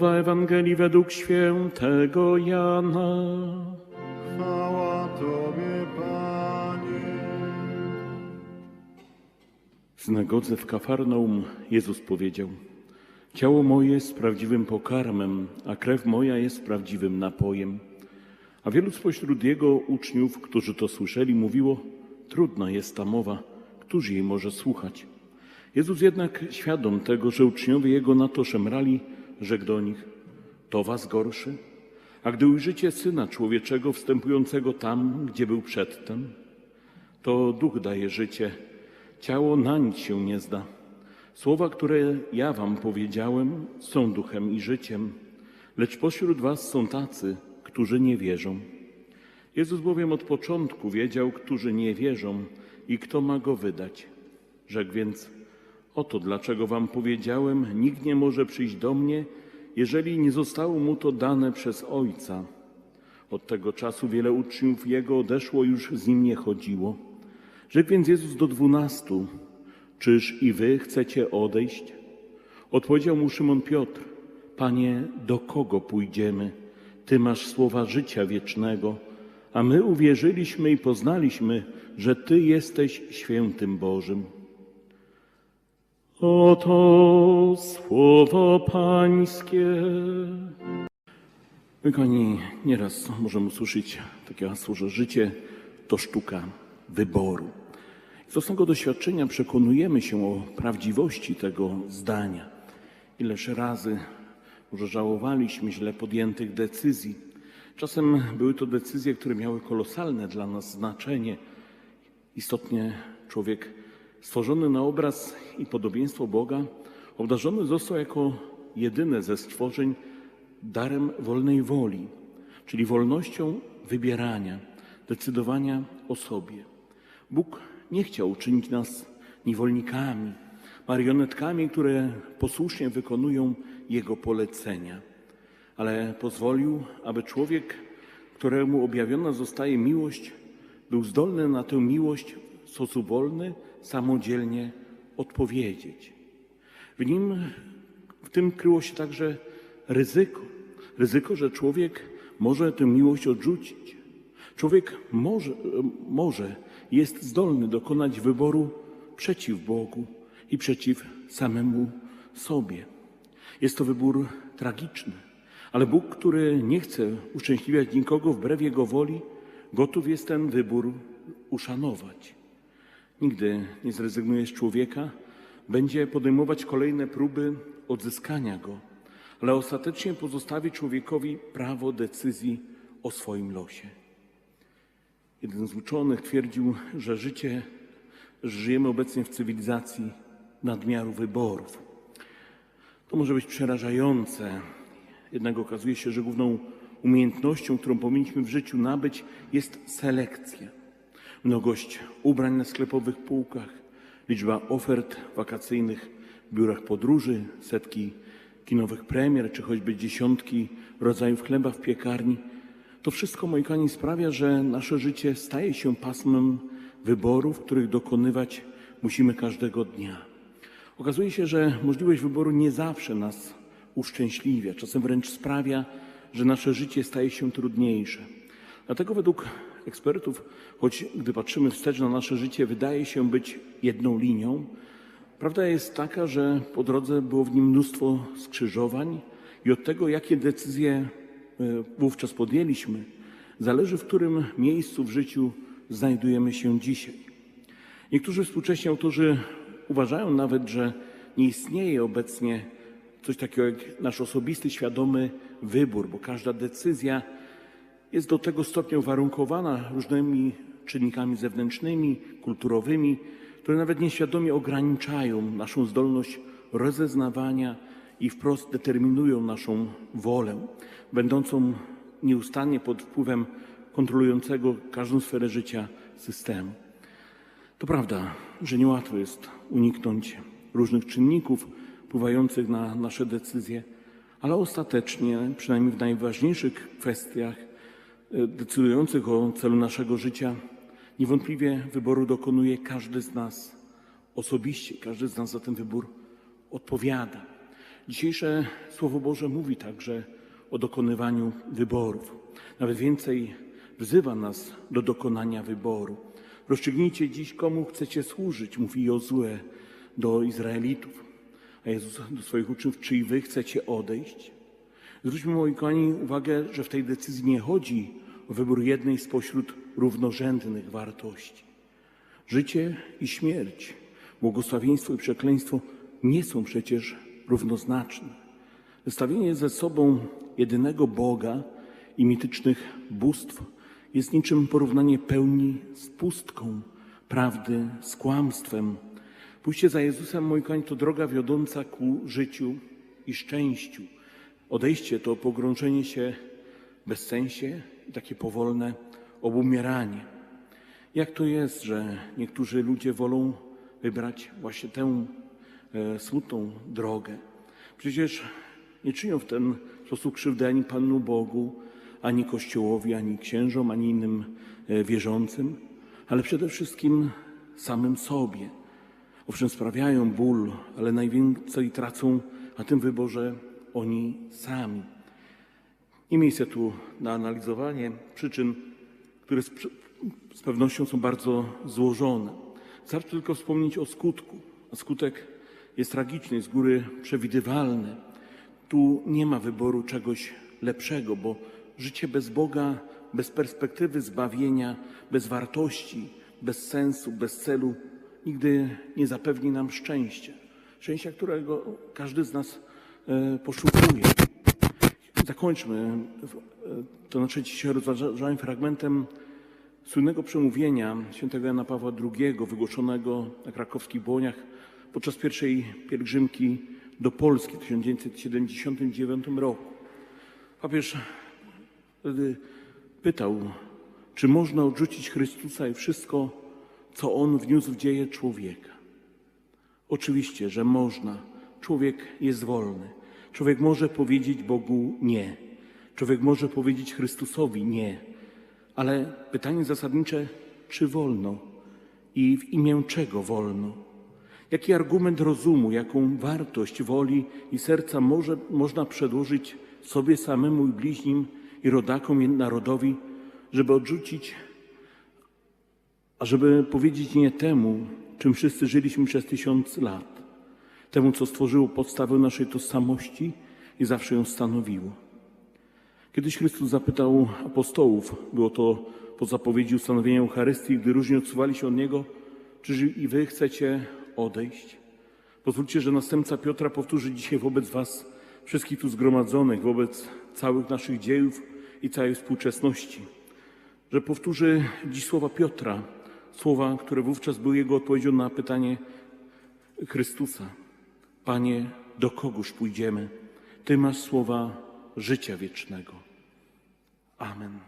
Słowa Ewangelii według świętego Jana. Chwała Tobie, Panie. W synagodze w Kafarnaum Jezus powiedział: Ciało moje jest prawdziwym pokarmem, a krew moja jest prawdziwym napojem. A wielu spośród jego uczniów, którzy to słyszeli, mówiło: Trudna jest ta mowa, któż jej może słuchać? Jezus jednak, świadom tego, że uczniowie jego na to szemrali, rzekł do nich: To was gorszy? A gdy ujrzycie syna człowieczego wstępującego tam, gdzie był przedtem, to duch daje życie, ciało na nic się nie zda. Słowa, które ja wam powiedziałem, są duchem i życiem, lecz pośród was są tacy, którzy nie wierzą. Jezus bowiem od początku wiedział, którzy nie wierzą i kto ma go wydać. Rzekł więc, oto dlaczego wam powiedziałem, nikt nie może przyjść do mnie, jeżeli nie zostało mu to dane przez Ojca. Od tego czasu wiele uczniów Jego odeszło, już z nim nie chodziło. Rzekł więc Jezus do dwunastu, czyż i wy chcecie odejść? Odpowiedział mu Szymon Piotr, Panie, do kogo pójdziemy? Ty masz słowa życia wiecznego, a my uwierzyliśmy i poznaliśmy, że Ty jesteś świętym Bożym. Oto słowo Pańskie. My, kochani, nieraz możemy usłyszeć takie hasło, że życie to sztuka wyboru. Z własnego doświadczenia przekonujemy się o prawdziwości tego zdania. Ileż razy może żałowaliśmy źle podjętych decyzji. Czasem były to decyzje, które miały kolosalne dla nas znaczenie. Istotnie człowiek stworzony na obraz i podobieństwo Boga obdarzony został jako jedyne ze stworzeń darem wolnej woli, czyli wolnością wybierania, decydowania o sobie. Bóg nie chciał uczynić nas niewolnikami, marionetkami, które posłusznie wykonują Jego polecenia, ale pozwolił, aby człowiek, któremu objawiona zostaje miłość, był zdolny na tę miłość sposób wolny, samodzielnie odpowiedzieć. W nim, w tym kryło się także ryzyko. Ryzyko, że człowiek może tę miłość odrzucić. Człowiek może, może jest zdolny dokonać wyboru przeciw Bogu i przeciw samemu sobie. Jest to wybór tragiczny, ale Bóg, który nie chce uszczęśliwiać nikogo wbrew Jego woli, gotów jest ten wybór uszanować. Nigdy nie zrezygnuje z człowieka, będzie podejmować kolejne próby odzyskania go, ale ostatecznie pozostawi człowiekowi prawo decyzji o swoim losie. Jeden z uczonych twierdził, że życie, że żyjemy obecnie w cywilizacji nadmiaru wyborów. To może być przerażające, jednak okazuje się, że główną umiejętnością, którą powinniśmy w życiu nabyć, jest selekcja. Mnogość ubrań na sklepowych półkach, liczba ofert wakacyjnych w biurach podróży, setki kinowych premier, czy choćby dziesiątki rodzajów chleba w piekarni. To wszystko, moi kochani, sprawia, że nasze życie staje się pasmem wyborów, których dokonywać musimy każdego dnia. Okazuje się, że możliwość wyboru nie zawsze nas uszczęśliwia, czasem wręcz sprawia, że nasze życie staje się trudniejsze. Dlatego według ekspertów, choć gdy patrzymy wstecz na nasze życie, wydaje się być jedną linią, prawda jest taka, że po drodze było w nim mnóstwo skrzyżowań i od tego, jakie decyzje e, wówczas podjęliśmy, zależy, w którym miejscu w życiu znajdujemy się dzisiaj. Niektórzy współcześni autorzy uważają nawet, że nie istnieje obecnie coś takiego jak nasz osobisty, świadomy wybór, bo każda decyzja jest do tego stopnia uwarunkowana różnymi czynnikami zewnętrznymi, kulturowymi, które nawet nieświadomie ograniczają naszą zdolność rozeznawania i wprost determinują naszą wolę, będącą nieustannie pod wpływem kontrolującego każdą sferę życia systemu. To prawda, że niełatwo jest uniknąć różnych czynników wpływających na nasze decyzje, ale ostatecznie, przynajmniej w najważniejszych kwestiach decydujących o celu naszego życia, niewątpliwie wyboru dokonuje każdy z nas osobiście. Każdy z nas za ten wybór odpowiada. Dzisiejsze Słowo Boże mówi także o dokonywaniu wyborów. Nawet więcej wzywa nas do dokonania wyboru. Rozstrzygnijcie dziś, komu chcecie służyć, mówi Jozue do Izraelitów. A Jezus do swoich uczniów, czy i wy chcecie odejść? Zwróćmy, moi kochani, uwagę, że w tej decyzji nie chodzi o wybór jednej spośród równorzędnych wartości. Życie i śmierć, błogosławieństwo i przekleństwo nie są przecież równoznaczne. Zestawienie ze sobą jedynego Boga i mitycznych bóstw jest niczym porównanie pełni z pustką, prawdy z kłamstwem. Pójście za Jezusem, moi kochani, to droga wiodąca ku życiu i szczęściu. Odejście to pogrążenie się w bezsensie i takie powolne obumieranie. Jak to jest, że niektórzy ludzie wolą wybrać właśnie tę e, smutną drogę? Przecież nie czynią w ten sposób krzywdy ani Panu Bogu, ani Kościołowi, ani księżom, ani innym e, wierzącym, ale przede wszystkim samym sobie. Owszem, sprawiają ból, ale najwięcej tracą na tym wyborze oni sami. Nie miejsce tu na analizowanie przyczyn, które z, pewnością są bardzo złożone. Wystarczy tylko wspomnieć o skutku. A skutek jest tragiczny, z góry przewidywalny. Tu nie ma wyboru czegoś lepszego, bo życie bez Boga, bez perspektywy zbawienia, bez wartości, bez sensu, bez celu nigdy nie zapewni nam szczęścia. Szczęścia, którego każdy z nas poszukuje. Zakończmy e, to nasze dzisiejsze rozważanie fragmentem słynnego przemówienia świętego Jana Pawła II, wygłoszonego na krakowskich Błoniach podczas pierwszej pielgrzymki do Polski w 1979 roku. Papież wtedy pytał, czy można odrzucić Chrystusa i wszystko, co On wniósł w dzieje człowieka. Oczywiście, że można. Człowiek jest wolny. Człowiek może powiedzieć Bogu nie. Człowiek może powiedzieć Chrystusowi nie. Ale pytanie zasadnicze, czy wolno i w imię czego wolno? Jaki argument rozumu, jaką wartość woli i serca może, można przedłożyć sobie samemu i bliźnim i rodakom i narodowi, żeby odrzucić, a żeby powiedzieć nie temu, czym wszyscy żyliśmy przez tysiąc lat, temu, co stworzyło podstawę naszej tożsamości i zawsze ją stanowiło. Kiedyś Chrystus zapytał apostołów, było to po zapowiedzi ustanowienia Eucharystii, gdy różni odsuwali się od Niego, czy i wy chcecie odejść? Pozwólcie, że następca Piotra powtórzy dzisiaj wobec was wszystkich tu zgromadzonych, wobec całych naszych dziejów i całej współczesności, że powtórzy dziś słowa Piotra, słowa, które wówczas były jego odpowiedzią na pytanie Chrystusa. Panie, do kogóż pójdziemy? Ty masz słowa życia wiecznego. Amen.